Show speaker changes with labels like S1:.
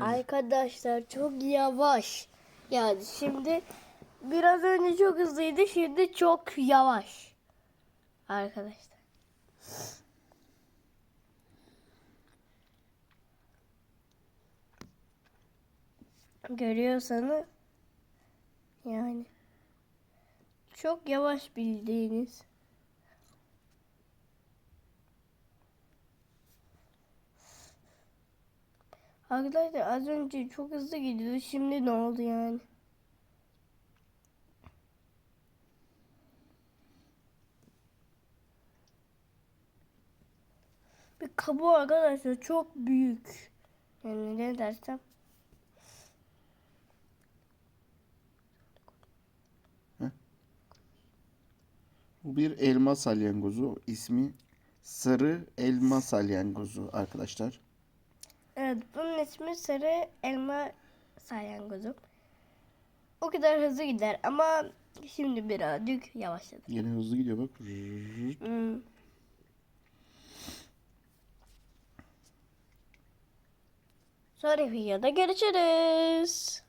S1: Arkadaşlar çok yavaş. Yani şimdi biraz önce çok hızlıydı şimdi çok yavaş. Arkadaşlar. Görüyorsanız yani çok yavaş bildiğiniz. Arkadaşlar az önce çok hızlı gidiyordu. Şimdi ne oldu yani? Bir kabuğu arkadaşlar çok büyük. Yani ne dersem.
S2: Bir elma salyangozu. İsmi sarı elma salyangozu arkadaşlar.
S1: Evet bunun ismi sarı elma salyangozu. O kadar hızlı gider ama şimdi birazcık yavaşladı.
S2: Yine hızlı gidiyor bak.
S1: Hmm. Sonraki videoda görüşürüz.